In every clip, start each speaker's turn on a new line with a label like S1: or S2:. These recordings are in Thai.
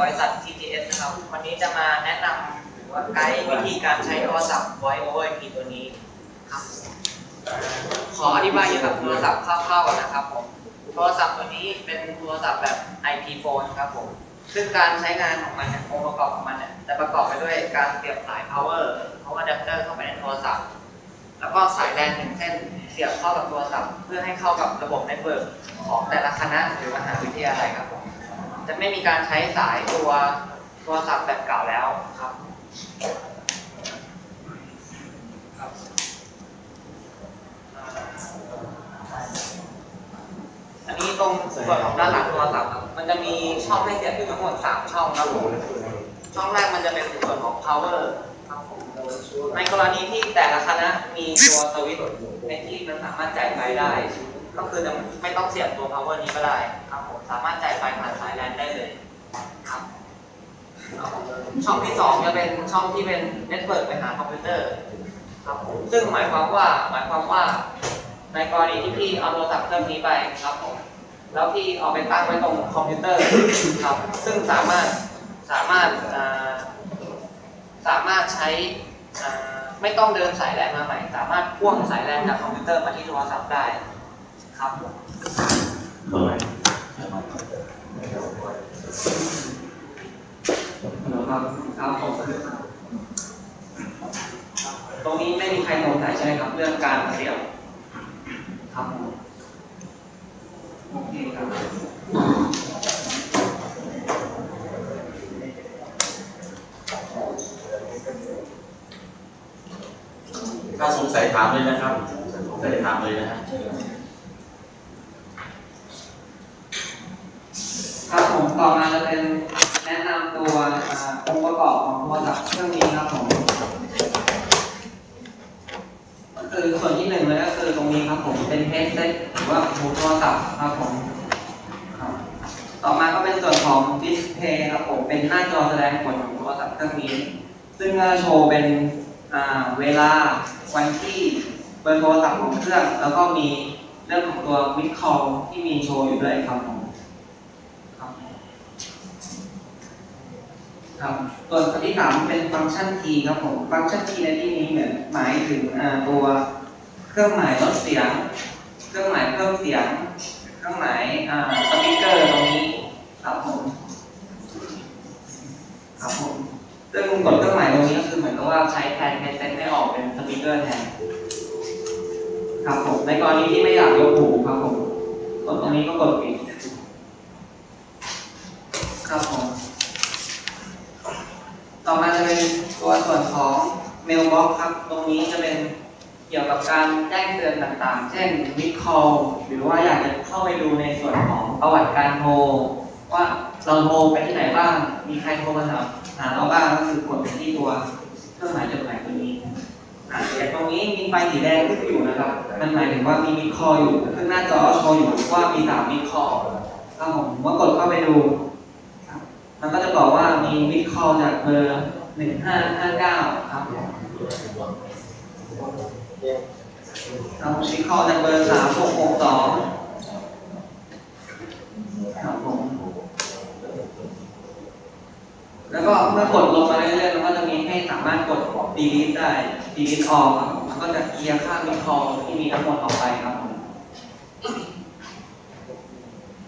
S1: บริษัท TTS นะครับ วันนี้จะมาแนะนำหรือว่าไกด์วิธีการใช้โทรศัพท์ Voice over IP ตัวนี้ครับ ขออธิบายเกี่ยวกับโทรศัพท์คร่าวๆก่อนนะครับผม โทรศัพท์ตัวนี้เป็นโทรศัพท์แบบ IP phone ครับผม ซึ่งการใช้งานของมันเนี่ยองค์ประกอบของมันเนี่ยจะประกอบไปด้วยการเสียบสาย power power adapter เข้าไปในโทรศัพท์ แล้วก็สายแลนหนึ่งเส้นเสียบเข้ากับโทรศัพท์ เพื่อให้เข้ากับระบบเน็ตเวิร์กของแต่ละคณะหรือมหาวิทยาลัยครับผม จะไม่มีการใช้สายตัวโทรศัพท์แบบเก่าแล้วครับอันนี้ตรงส่วนของด้านหลังโทรศัพท์ครับมันจะมีช่องให้เสียบอยู่ทั้งหมด3ช่องครับผมช่องแรกมันจะเป็นส่วนของ power ครับผมในกรณีที่แต่ละคณะมีตัวสวิตช์ในที่มันสามารถจ่ายไฟได้ ก็คือจะไม่ต้องเสียบตัว power นี้ก็ได้ครับผมสามารถจ่ายไฟผ่านสายแลนได้เลยครับช่องที่สองจะเป็นช่องที่เป็นเน็ตเวิร์กไปหาคอมพิวเตอร์ครับผมซึ่งหมายความว่าหมายความว่า ในกรณีที่พี่เอาโทรศัพท์เครื่องนี้ไปครับผมแล้วพี่เอาไปตั้งไว้ตรงคอมพิวเตอร์ครับ ซึ่งสามารถสามารถสามารถใช้ไม่ต้องเดินสายแลนมาใหม่ สามารถพ่วงสายแลนจากคอมพิวเตอร์มาที่โทรศัพท์ได้ ครับผมครับครับผมตรงนี้ไม่มีใครสงสัยใช่ไหมครับ เรื่องการเสียบครับผมโอเคครับ
S2: ถ้าสงสัยถามเลยนะครับ สงสัยถามเลยนะฮะ
S1: ครับผมต่อมาจะเป็นแนะนำตัวองค์ประกอบของโทรศัพท์เครื่องนี้ครับผมก็คือส่วนที่หนึ่งเลยก็คือตรงนี้ครับผมเป็นเฮดเซ็ตหรือว่าหูโทรศัพท์ครับผมครับต่อมาก็เป็นส่วนของดิสเพย์ครับผมเป็นหน้าจอแสดงผลของโทรศัพท์เครื่องนี้ ซึ่งโชว์เป็นเวลาวันที่เบอร์โทรศัพท์ของเครื่อง แล้วก็มีเรื่องของตัววิดคอลที่มีโชว์อยู่ด้วยครับผม ครับ ครับส่วนอันที่สามเป็นฟังก์ชัน key ครับผมฟังก์ชัน key ในที่นี้เหมือนหมายถึงตัวเครื่องหมายลดเสียง เครื่องหมายเพิ่มเสียง เครื่องหมายสปีกเกอร์ตรงนี้ครับผมครับผมซึ่งกดเครื่องหมายตรงนี้ก็คือเหมือนกับว่าใช้แทน headset ให้ออกเป็นสปีกเกอร์แทนครับผมในกรณีที่ไม่อยากยกหูครับผมกดตรงนี้ก็กดปิด ครับผม ต่อมาจะเป็นตัวส่วนของ mailbox ครับ ตรงนี้จะเป็นเกี่ยวกับการ แจ้งเตือนต่างๆ เช่น miss call หรือว่าอยากจะเข้าไปดูในส่วนของประวัติการโทรว่าเราโทรไปที่ไหนบ้าง มีใครโทรมาหาหาเราบ้างก็คือกดไปที่ตัวเครื่องหมายจดหมายตัวนี้อะแต่ตรงนี้มีไฟสีแดงขึ้นอยู่นะครับ มันหมายถึงว่ามี miss call อยู่ขึ้นหน้าจอโชว์อยู่ว่ามีสาม miss call ครับผมผมก็กดเข้าไปดู มันก็จะบอกว่ามีมิคอลจากเบอร์หนึ่งห้าห้าเก้าครับค รับมิคอลจากเบอร์สามหกหกสองครับผมแล้วก็เมื่อกดลงมาเรื่อยๆมันก็จะมีให้สามารถกด delete ได้ delete all ครับมันก็จะเคลียร์ค่ามิคอลที่มีทั้งหมดออกไปครับผม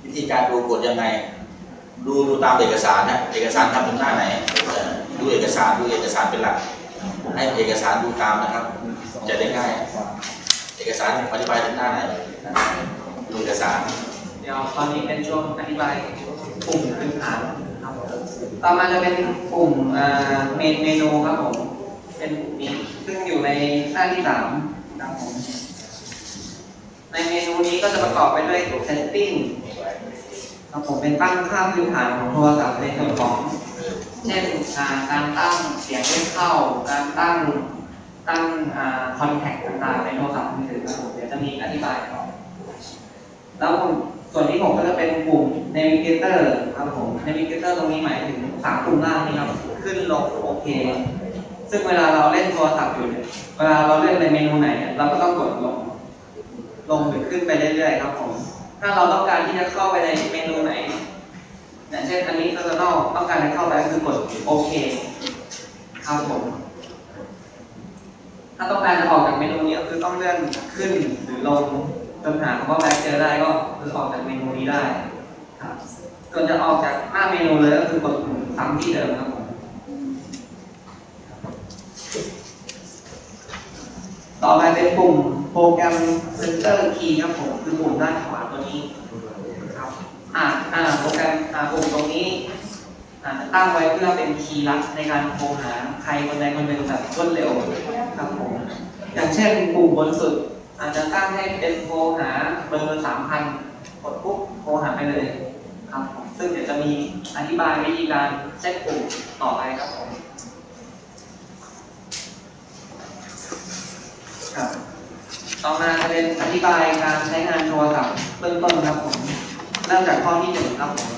S2: วิธีการดูกดยังไง ดูดูตามเอกสารนะเอกสารทำถึงหน้าไหนอ่อดูเอกสารดูเอกสารเป็นหลัก ให้เอกสารดูตามนะครับ จะได้ง่าย เอกสารอธิบายถึงหน้าไหนนะครับดูเอกสาร
S1: เดี๋ยวตอนนี้เป็นช่วงอธิบายปุ่มพื้นฐานครับผมต่อมาจะเป็นปุ่มเมนเมนูครับผมเป็นปุ่มนี้ซึ่งอยู่ในหน้าที่สามครับผมในเมนูนี้ก็จะประกอบไปด้วย setting ครับผมเป็นตั้งค่าพื้นฐานของโทรศัพท์ในส่วนของ เช่นการตั้งเสียงเล่นเข้า การตั้ง ตั้งคอนแทคต่างๆในโทรศัพท์มือถือครับผมเดี๋ยวจะมีอธิบายต่อแล้วส่วนที่ผมก็จะเป็นปุ่ม navigator ครับผม navigator ตรงนี้หมายถึงสามปุ่มล่างนี่ครับขึ้นลงโอเค ซึ่งเวลาเราเล่นโทรศัพท์อยู่เนี่ยเวลาเราเล่นในเมนูไหนเนี่ยเราก็ต้องกดลง ลงหรือขึ้นไปเรื่อยๆครับผม ถ้าเราต้องการที่จะเข้าไปในเมนูไหนเนี่ยช่นอันนี้ personal ต้องการให้เข้าไปก็คือกดโอเคครับผม ถ้าต้องการจะออกจากเมนูนี้ก็คือต้องเลื่อนขึ้นหรือลงจนหาคำว่าแบ็คเจอได้ก็คือออกจากเมนูนี้ได้ครับส่วนจะออกจากหน้าเมนูเลยก็คือกดปุ่มซ้ำที่เดิมครับผมต่อไปเป็นปุ่มโปรแกรม Center Key ครับผมคือปุ่มด้านขวาตัวนี้ครับอ่าอ่าโปรแกรมอ่าปุ่มตรงนี้อ่าตั้งไว้เพื่อเป็นคีย์ลัดในการโทรหาใครคนใดคนหนึ่งแบบรวดเร็ว ครับผมอย่างเช่นปุ่มบนสุด อาจจะตั้งให้เป็นโทรหาเบอร์สามพันกดปุ๊บโทรหาไปเลยครับผมซึ่งเดี๋ยวจะมีอธิบายวิธีการเซตปุ่มต่อไปครับผมครับต่อมาจะเป็นอธิบายการใช้งานโทรศัพท์เบื้องต้นครับผมเริ่มจากข้อที่หนึ่งครับผม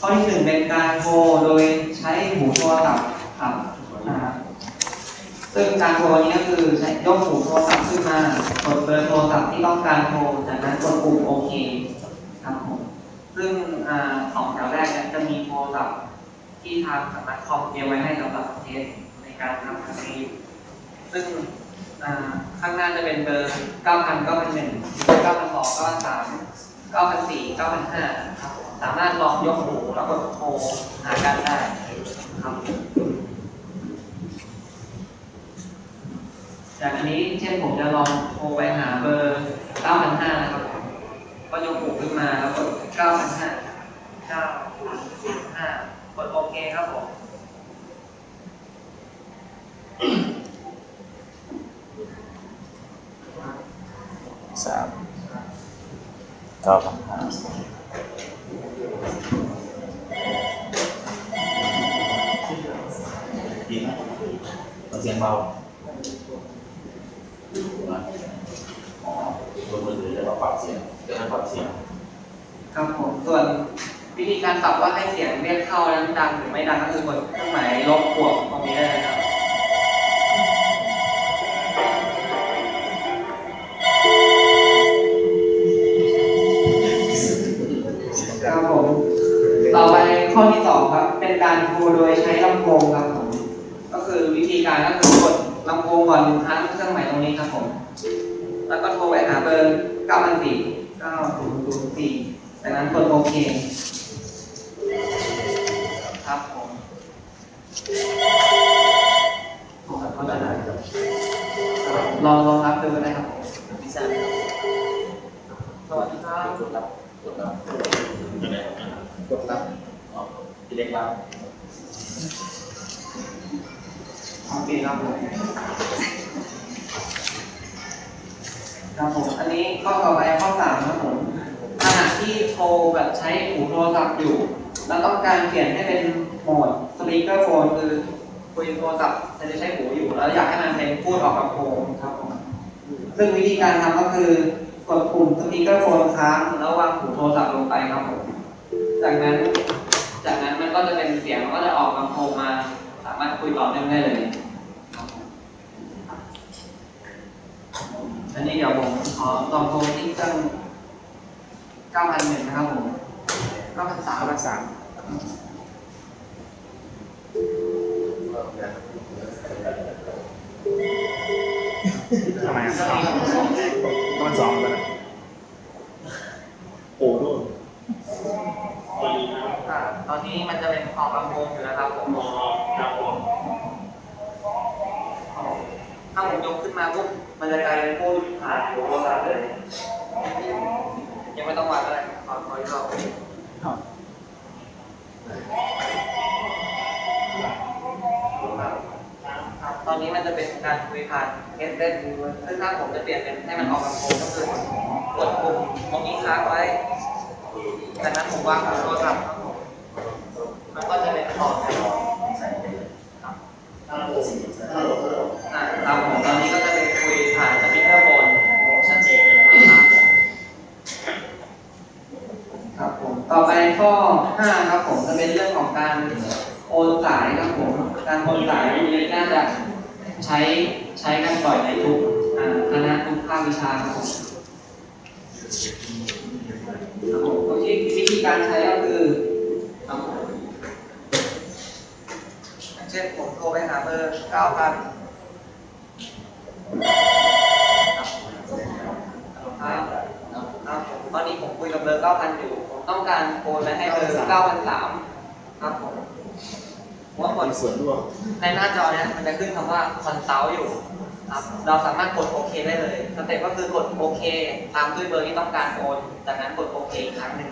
S1: ข้อที่หนึ่งเป็นการโทรโดยใช้หูโทรศัพท์ครับ นะครับซึ่งการโทรนี้ก็คือใช้ยกหูโทรศัพท์ขึ้นมากดเบอร์โทรศัพท์ที่ต้องการโทรจากนั้นกดปุ่มโอเคครับผมซึ่งอสองแถวแรกนี่ยจะมีโทรศัพท์ที่ทางสำนักคอมเตรียมไว้ให้สำหรับเทสในการทำครั้งนี้ซึ่งข้างหน้าจะเป็นเบอร์ 9,000 9,001 9,200 9,300 9,400 9,500ครับสามารถลองยกหูแล้วกดโทรหากันได้ครับ อย่างอันนี้เช่นผมจะลองโทรไปหาเบอร์ 9,500 นะครับผมก็ยกหูขึ้นมาแล้วกด 9,500 9,500กดโอเคครับผม
S3: สามเก้าพันห้า
S2: ดีไหมมันเสียงเบา อ๋อบนมือถือจะมาปรับเสียงจะให้ปรับเสียง
S1: ครับผมส่วนวิธีการปรับว่าให้เสียงเรียกเข้านั้นดังหรือไม่ดังก็คือกดเครื่องหมายลบบวกตรงนี้ได้เลยครับครับผมต่อไปข้อที่สองครับ เป็นการโทรโดยใช้ลำโพงครับผมก็คือวิธีการก็คือกด ลำโพงก่อนหนึ่งครั้งเครื่องหมายตรงนี้ครับผม แล้วก็โทรไปหาเบอร์9,400 9004จากนั้นกดโอเค ครับผมครับเข้าใจแล้วครับลองลองรับดูก็ได้ครับผมพี่แซมสวัสดีครับ
S2: กดรับกดรับยังไง
S1: กดรับ
S2: อ๋อพี่เล็กรับ
S1: โอเคครับผมครับผมอันนี้ข้อต่อไปข้อสามครับผมขณะที่โทรแบบใช้หูโทรศัพท์อยู่ แล้วต้องการเปลี่ยนให้เป็นโหมดสปีกเกอร์โฟนคือคุยโทรศัพท์แต่จะใช้หูอยู่ แล้วอยากให้มันเป็นพูดออกลำโพงครับผมซึ่งวิธีการทำก็คือกดปุ่มสปีกเกอร์โฟนค้างแล้ววางหูโทรศัพท์ลงไปครับผมจากนั้น จากนั้นมันก็จะเป็นเสียงมันก็จะออกลำโพงมาามารถคุยต่อเนื่องได้เลยครับผมอันนี้เดี๋ยวผมขอลองโทรที่เครื่อง9,001นะครับผม9,300 9,300
S3: ทำไมอะสองก้อนสองกันโอ้ด้วย
S1: อ่าตอนนี้มันจะเป็นออกลำโพงอยู่นะครับผม
S3: ครับผม
S1: ถ้าผมยกขึ้นมาปุ๊บ มันจะกลายเป็นพูดผ่านโทรศัพท์เลย ยังไม่ต้องวางอะไรขอขออีกรอบครับตอนนี้มันจะเป็นการคุยผ่านเฮดเล่นซึ่งถ้าผมจะเปลี่ยนเป็นให้มันออกลำโพงก็คือกดปุ่มตรงนี้ค้างไว้จากนั้นผมวางโทรศัพท์ครับผมมันก็จะเป็นต่อแถวครับอ่าครับผมตอนนี้ก็ ต่อไปข้อ 5 ครับผมจะเป็นเรื่องของการโอนสายครับผม การโอนสายน่าจะใช้ใช้กันบ่อยในทุกคณะทุกภาควิชาครับผมวิธีการใช้ก็คือเช่นผมโทรไปหาเบอร์9,000 ตอนนี้ผมคุยกับเบอร์เก้าพันอยู่ ผมต้องการโอนไปให้เบอร์เก้าพันสามครับผมผมว่าผล
S3: ส่วนร่วม
S1: ในหน้าจอเนี่ยมันจะขึ้นคำว่า consult อยู่ครับเราสามารถกดโอเคได้เลยสเต็ปก็คือกดโอเคตามด้วยเบอร์ที่ต้องการโอนจากนั้นกดโอเคอีกครั้งหนึ่ง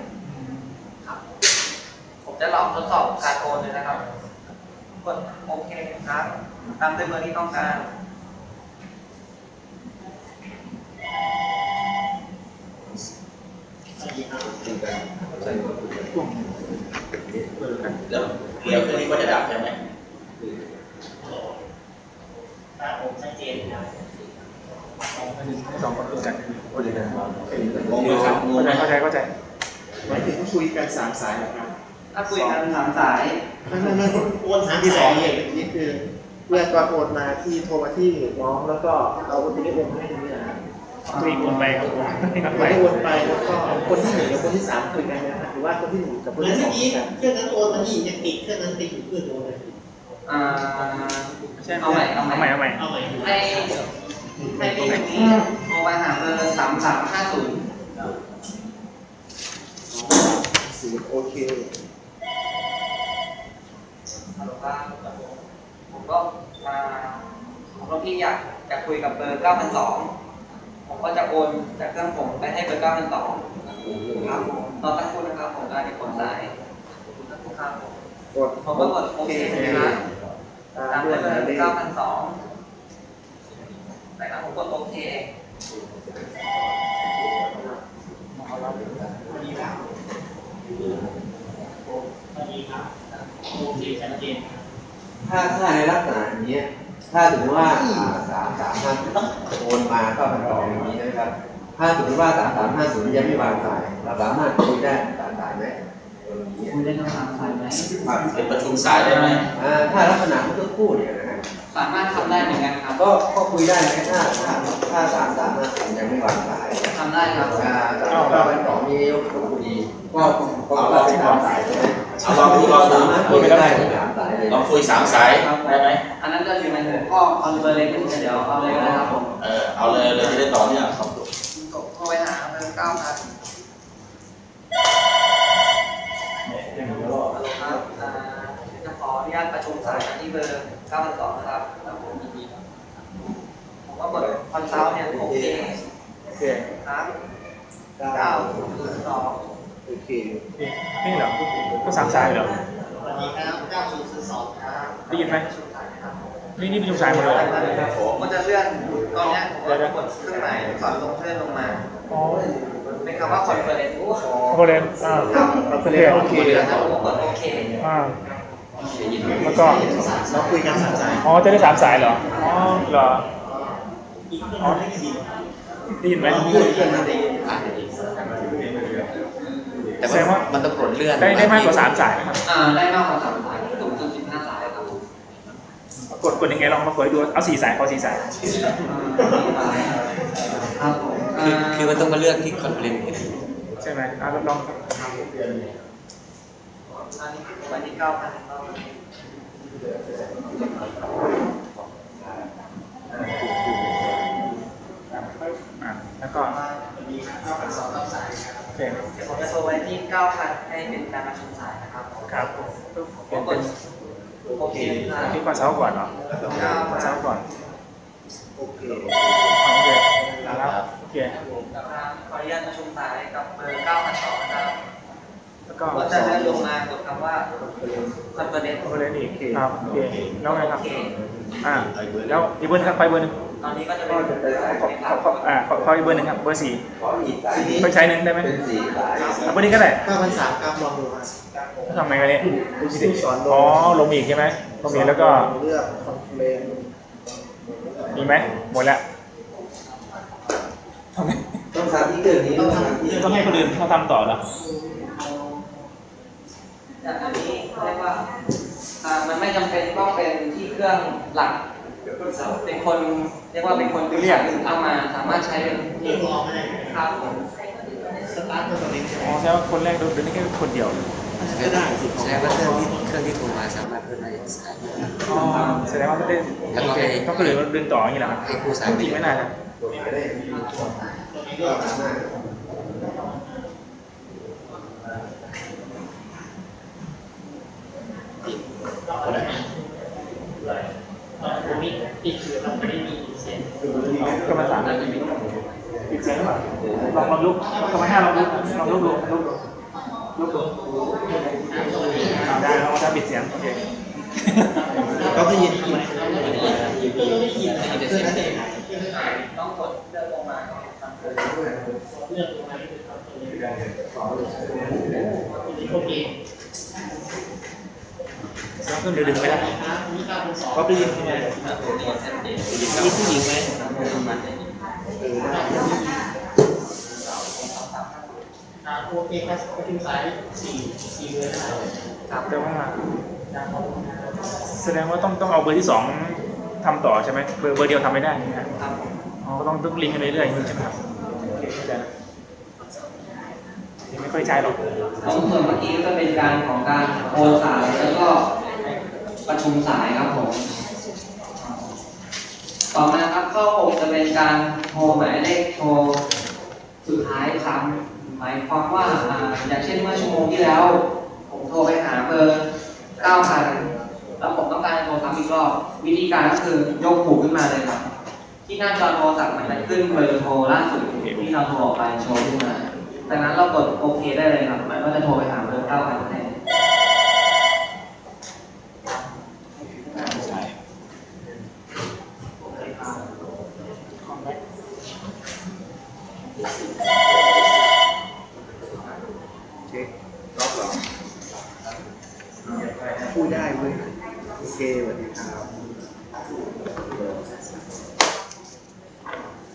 S1: ครับผมจะลองทดสอบการโอนเลยนะครับ กดโอเคครับ ตามด้วยเบอร์ที่ต้องการ
S2: แล้วเดี๋ยวคืนนี้ก็จะดับใช่ไหม
S1: ครับผมชัดเจนครับ
S3: สองคนคุยกันคุยกัน
S2: งงไหมครับงงไหม
S3: เข้าใจเข้าใจหมายถึงคุยกันสามสายเหรอครับ
S1: ถ้าคุยกันสามสาย
S3: ไม่ไม่ไม่โอนทางที่สองเนี่ยนี่คือเมื่อตอนโอนมาที่โทรมาที่น้องแล้วก็เอาคนที่ได้โอนมาให้ ตรงนี้นะ
S4: รีบโอนไปครับผมให้กลับ
S3: คน
S4: ไป
S3: ที่โอนไปแล้วก็คนที่หนึ่งกับคนที่สามคุยกันนะหรือว่าคนที่หนึ่งกับคนที่ส
S5: เมื่
S3: อ
S5: งกี้
S3: คุยกัน
S5: เครื่องนั้นโอนมานี่ยังติดเครื่องนั้นติดอยู่เครื่องโอนเลย
S1: อ่า
S4: ใช่
S1: เอาใหม่เอาใหม่
S4: เอาใหม่
S5: เอาใหม่
S1: ให้ให้พี่คนนี้โทรไปหาเบอร์สามสามห้าศูนย์
S3: ศูนย์โอเค
S1: ฮัลโหลครับผมก็มาผมก็พี่อยากจะคุยกับเบอร์เก้าพันสอง ผมก็จะโอนจากเครื่องผมไปให้เบอร์เก้าพันสองครับผมตอนสักครู่นะครับผมกำลังจะกดสายสักครู่ครับผม
S3: กด
S1: ผมก็กดโอเคนะครับ
S3: ตาม
S1: ตาม
S3: ด้
S1: ด้
S3: ว
S1: วยย
S3: ห
S1: เบอ
S3: มายเล
S1: ร์
S3: ข
S1: เก้าพันสองนะครับผมกดโอเค
S6: ถ้าถ้าในลักษณะอย่างเงี้ย ถ้าสมมติว่าสามสามห้าโอนมาก็เป็นต่ออย่างนี้นะครับ ถ้าสมมติว่าสามสามห้าศูนย์ยังไม่วางสายเราสามารถคุยได้สามสายไหม
S1: คุณได้ทั้งสามสายไหม
S2: เป็นประชุมสายได้ไหม
S6: อ่าถ้าลักษณะเมื่อสักครู่เนี่ยนะฮะ
S1: สามารถทำได้เหมือนกันครับ
S6: ก็ก็คุยได้ไหมถ้าถ้าถ้าสามสามห้าศูนย์ยังไม่วางสาย
S1: ทำได้ครับ
S6: อ่าสามก็เป็นสองมียกตัวดีก็ก็ก็เป็นสามสายใช่ไหม
S2: เอาลองดูลองดู
S6: สามารถคุยได้ ถึงสามสายเลย
S2: ลองคุยสามสายได้ไหม
S1: อันนั้นจะอยู่ในหัวข้อคอนเวอร์เรชั่นเดี๋ยวเอาเลยนะครับผม
S2: เออเอาเลยเลยจะได้ต่อเนื่องครับ
S1: กดเข้าไปหาเบอร์เก้าพันฮัลโหลครับอ่าจะขออนุญาตประชุมสายที่เบอร์เก้าพันสองนะครับครับผมยินดีครับผมก็กดคอนซัลท์เนี่ยโอเค
S3: โอเค
S1: ครับ
S6: เก้า
S1: เก้าศูนย์สอง
S3: โอเค
S4: นี่เหรอก็สามสายเหรอ
S5: สวัส ดีครับ9002ครับ
S4: ได้ยินไหม
S1: ประชุมสายนะครับ
S4: นี่นี่ประชุมสายหมดเลย
S1: ผมก็จะเลื่อนตอนเนี้ยผมก็จะกดเครื่องหมายสอนลงเลื่อนลงมา
S4: อ๋อ
S1: เป็นคำว่า conference
S4: โคเรนอ่า
S3: เราแสดงโอเค
S1: แล้วผมก็กดโอเค
S4: อ่าแล้วก็
S3: เราคุยกันสามสาย
S4: อ๋อจะได้สามสายเหรออ๋อเหรอ
S5: อีกเครื่องนึงไม่ได้ยิน
S4: ได้ยินไหม
S7: แต่
S4: แสดงว่า
S7: มันต้องกดเลื่อน
S4: ได้ได้มากกว่าสามสายไหมครับ
S1: อ่าได้มากกว่าสามสายสูงสุดสิบห้าสายครับผม
S4: กดกดยังไงลองมาเปิดดูเอาสี่สายพอสี่สาย
S1: ครับผม
S7: คือคือมันต้องมาเลือกที่คอนเฟลนต์
S4: ใช่ไหมอ่าลอง
S1: อันนี้วันที่เก้าพันก็
S4: อ่าแล้วก็โอ เค
S1: ผมจะโทรไว้ที่เก้าพันให้เป็นการประชุมสายนะครับ
S4: ครับ
S1: ผมกดโอเค
S4: ที่ก่อนเช้าก่อนเนาะ
S1: เก้า
S4: ก่อน
S1: พั
S4: เช้าก่อน
S3: โอเค
S4: โอเคครับโอเค
S1: ขออนุญาตประชุมสายกับเบอร์เก้าพันสองนะครับ
S4: ก็
S1: จะเลื่อนลงมากดคำว่า conference
S4: โอเคนี่ครับโอเคแล้วไงครับ
S1: อ่า
S4: แล้วอีกเบอร์หนึงครับไปเบอร์หนึ่ง
S1: อนนี้ก็จะเป็นสาย
S4: ขอขอขออ่าขอขออีกเบอร์หนึ่งครับเบอร์สี่
S6: ขออีกสายนี้
S4: ไปใช้หนึ่งได้ไหม
S6: เป็นสี่สาย
S4: เอาเบอร์นี้ก็ได้
S3: เก้าพันสามครับลองดูครับ
S4: ทำไงกันเนี่ย
S3: ดูสิสอนลง
S4: อ๋อลงอีกใช่ไหมลงอีกแล้วก็
S3: เลือกคอนเฟลน
S4: มีไหมหมดแล้วทำไง
S6: ต้องทำที่เกิดนี้ต้องทำที่
S4: ต้องให้คนอื่นเขาทำต่อเหรอ
S1: จากอันนี้เรียกว่าอ่ามันไม่จำเป็นต้องเป็นที่เครื่องหลัก เป็นคนเรียกว่าเป็นคนดึงสายอื่นเข้ามาสามารถใช้เป็น
S5: เรียกรอไม่ได้
S1: ครับผม
S5: สตาร์ทโด
S3: รื่องตัวนี้ใช่ไหม
S4: อ๋อแสดงว่าคนแรกโดนได้แค่คนเดียว
S3: ก็ได้สิ
S7: แสดงว่าเครื่องที่เครื่องที่โทรมาสามารถเพิ่มได้สาย
S4: อ๋อแสดงว่าไม่ได้
S7: แล้วก็ให้
S4: ก็คือเดินต่ออย่างนี้แหละครับ
S7: ให้ผู้สาย
S4: จริงไม่น่านะ
S6: ก็สามารถ
S5: ตรงนี้อีกคือเราไม่ได้มีเสียง
S4: ก็มาสามปิดเสียงหรือเปล่าล องลองลุกก็มาห้าลองลุกลองลุกดูลุกดูลุกดูอ่าได้แล้วถ้าปิดเสียงโอเค
S3: ก็ได้ยินไหม
S1: ต้องกดเลือกลงมา
S5: เลือกตรงนั้นเป็นตัวโอเค
S4: แล้วก็เดี๋ยวดึงไม่ได้
S5: ครับมีการทดสอบ
S3: ก็ได้ยินไหม
S1: มีผู้หญิงไหม
S5: อ่า โอเคครับประชุมสายสี่สี่เลยนะครับ
S4: แต่ว่าแสดงว่าต้องต้องเอาเบอร์ที่สองทำต่อใช่ไหมเบอร์เบอร์เดียวทำไม่ได้ใช่ไหมครับอ๋อก็ต้องต้องลิงก์กันเรื่อยๆอย่างนี้ใช่ไหมครับโอเคเข้าใจแล้วยังไม่ค่อยใช้หรอก
S1: ของส่วนเมื่อกี้ก็เป็นการของการโทรสายแล้วก็ประชุมสายครับผม ต่อมาครับข้อ 6 จะเป็นการโทรหมายเลขโทรสุดท้ายซ้ำ หมายความว่าอย่างเช่นเมื่อชั่วโมงที่แล้ว ผมโทรไปหาเบอร์9,000แล้วผมต้องการโทรซ้ำอีกรอบวิธีการก็คือยกหูขึ้นมาเลยครับ ที่หน้าจอโทรศัพท์มันจะขึ้นเบอร์โทรล่าสุดที่เราโทรออกไปโชว์ขึ้นมาจากนั้นเรากดโอเคได้เลยครับมันก็จะโทรไปหาเบอร์9,000แทน
S4: โอเครอบเหรอ
S3: พูดได้เว้ยโอเคสวัสดีครับ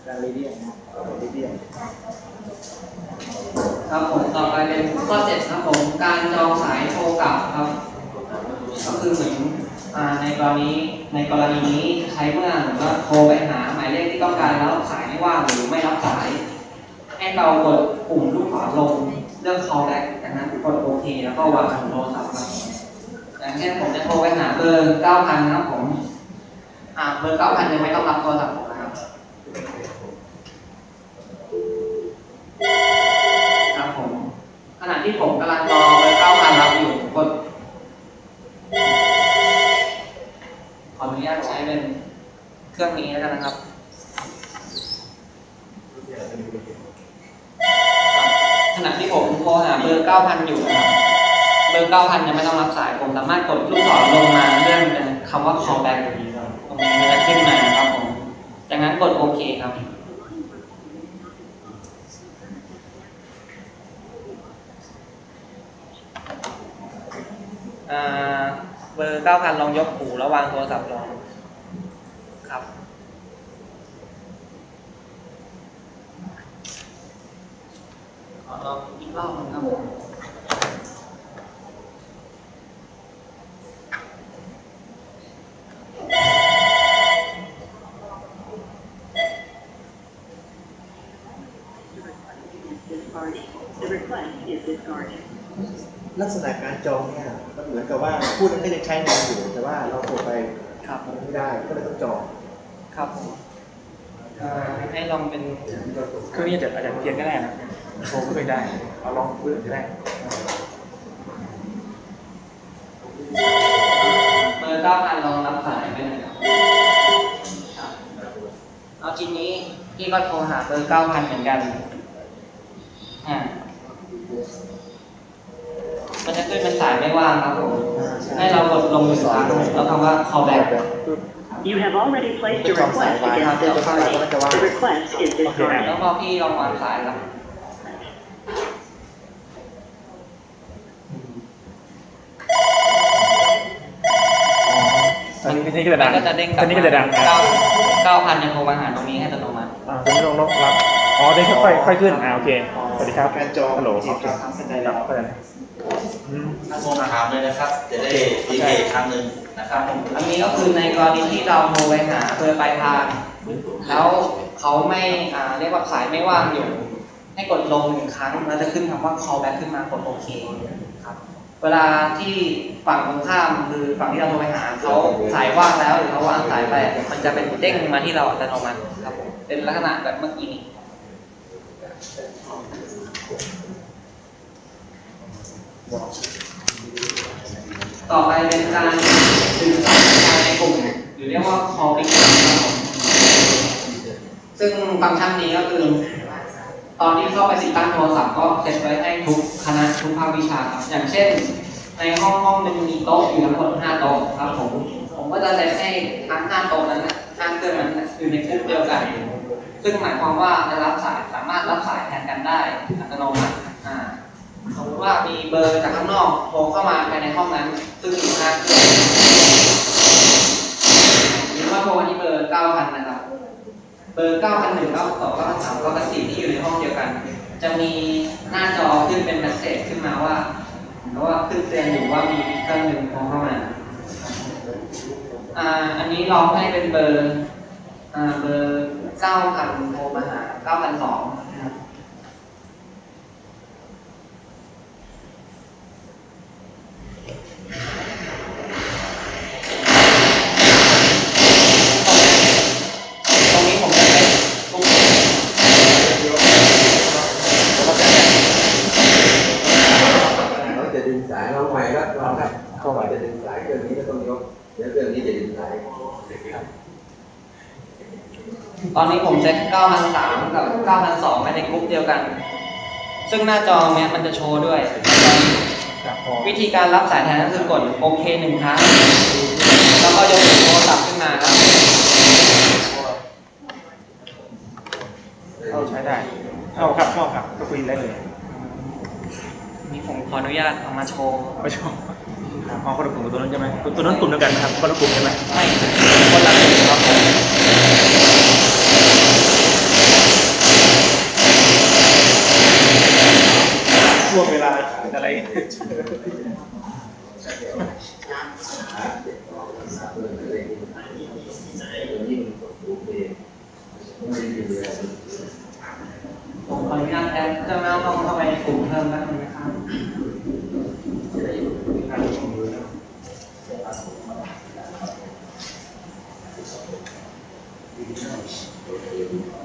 S3: การเรียนเรียน
S1: ครับผมต่อไปเป็นข้อเจ็ดครับผมการจองสายโทรกลับครับ ก็คือเหมือนอ่าในกรณีในกรณีนี้ใช้เมื่อเหมือนว่าโทรไปหาหมายเลขที่ต้องการแล้วสายไม่ว่างหรือไม่รับสาย ให้เรากดปุ่มลูกศรลงเลือก call back จากนั้นกดโอเคแล้วก็วางโทรศัพท์ครับอย่างเช่นผมจะโทรไปหาเบอร์9,000นะครับผมอ่าเบอร์9,000ยังไม่ต้องรับโทรศัพท์ผมนะครับครับผมขณะที่ผมกำลังรอเบอร์เก้าพันรับอยู่ผมกดขออนุญาตใช้เป็น เครื่องนี้แล้วกันนะครับขณะที่ผมโทรหาเบอร์เก้าพันอยู่นะครับเบอร์เก้าพันยังไม่ต้องรับสาย ผมสามารถกดลูกศรลงมาเลื่อนเป็นคำว่า call back ตรงนี้ตรงนี้มันจะขึ้นมานะครับผมจากนั้นกดโอเคครับเบอร์เก้าพันลองยกหูแล้ววางโทรศัพท์ลองครับ ขอ ลองอีกรอบหนึงครับผม
S3: ลักษณะการจองเนี่ยมันเหมือนกับว่าพูดนั้นก็ยังใช้งานอยู่ แต่ว่าเราโทรไป
S1: ครับ
S3: มันไม่ได้ก็เลยต้องจอง
S1: ครับผมอ่าให้ลองเป็น
S4: เครื่องนี้อาจจะอาจจะเพี้ยนก็ได้นะ โทรไม่ค่อยได้ เอาลองเลื่อนก็ได้
S1: เบอร์เก้าพันลองรับสายไปหน่อยครับครับเอาทีนี้พี่ก็โทรหาเบอร์เก้าพันเหมือนกันอ่ามันจะขึ้นเป็นสายไม่ว่างครับผมให้เรากดลงอีกครั้งแล้วคำว่า call back
S8: You have already placed a request against this party. The request is discarded.
S1: แล้วพอพี่ลองวางสายครับ
S4: นนี้นี่ก็จะดั
S1: มั
S4: ง
S1: นก็จะเด้งก
S4: ต
S1: ลั
S4: อบนนี้ก็จะดัง
S1: เก้าเก้าพันยังโทรมาหาตรงนี้ให้อัตโนมัติ
S4: อ่าตอนนี้ลงลงรับอ๋อเด้งค่อยๆค่อยขึ้นอ่าโอเคสวัสดีครับ
S3: การจอง
S4: ฮัลโหล
S3: โอ
S4: โอ
S3: เค
S4: เค
S3: ครับเข้าใจ
S4: ครั
S3: แล้
S4: บ
S3: ว
S4: เข้าใจแล้วอืม
S2: ถ้าโทรถามเลยนะครับ จะได้ดีเคอีกครั้งหนึ่งนะครับ
S1: อันนี้ก็คือในกรณีที่เราโทรไปหาเบอร์ปลายทาง แล้วเขาไม่อ่าเรียกว่าสายไม่ว่างอยู่ ให้กดลงหนึ่งครั้งแล้วจะขึ้นคำว่า call back ขึ้นมากดโอเคครับ เวลาที่ฝั่งตรงข้ามคือฝั่งที่เราโทรไปหาเขาสายว่างแล้วหรือเขาวางสายไป มันจะเป็นเด้งมาที่เราอัตโนมัติครับผมเป็นลักษณะแบบเมื่อกี้นี้ต่อไปเป็นการสื่อสารภายในกลุ่มหรือเรียกว่า call pick ครับผมซึ่งฟังก์ชันนี้ก็คือ ตอนที่เข้าไปติดตั้งโทรศัพท์ก็เซตไว้ให้ทุกคณะทุกภาควิชาครับ อย่างเช่น ในห้องห้องหนึ่งมีโต๊ะอยู่ทั้งหมด5โต๊ะครับผม ผมก็จะเซตให้ทั้ง5โต๊ะนั้นนะห้าเครื่องนั้นนะอยู่ในกลุ่มเดียวกัน ซึ่งหมายความว่าจะรับสายสามารถรับสายแทนกันได้อัตโนมัติอ่าสมมติว่ามีเบอร์จากข้างนอกโทรเข้ามาภายในห้องนั้น ซึ่งมีห้าเครื่องหรือว่าโทรที่เบอร์9,000นะครับ เบอร์ 9,001 9,2 9,3 9,4ที่อยู่ในห้องเดียวกัน จะมีหน้าจอขึ้นเป็นเมสเซจขึ้นมาว่าเพราะว่าขึ้นเตือนอยู่ว่ามีเครื่องหนึ่งโทรเข้ามาอ่าอันนี้ลองให้เป็นเบอร์อ่าเบอร์ 9,000 โทรมาหา9,200นะครับ ตรงนี้ผมจะเป็นกลุ่ม
S6: เราจะดึงสายลองใหม่ครับลองครับเข้ามาจะดึงสายเครื่องนี้ก็ต้องยกเดี๋ยวเครื่องนี้จะดึงสาย
S1: ตอนนี้ผมเซ็ต9,003กับ9,002ไว้ในกลุ่มเดียวกัน ซึ่งหน้าจอเนี้ยมันจะโชว์ด้วย วิธีการรับสายแทนก็คือกดโอเคหนึ่งครั้ง แล้วก็ยกโทรศัพท์ขึ้นมาครับ
S4: เข้าใช้ได้เข้าครับเข้าครับก็คุยได้เลย
S1: นี่ผมขออนุญาตเอามาโชว์
S4: ไม่ชอบอ๋อคนละกลุ่มกับตัวนั้นใช่ไหมตัวนั้นกลุ่มเดียวกันนะครับคนละกลุ่มใช่ไหม
S1: ไม่คนละกลุ่มครับ
S4: ลาอะไร
S1: ผมขออนุญาตแทนเจ้าหน่าห้องเข้าไปกลุ่มเพิ่มนะครับนะครับ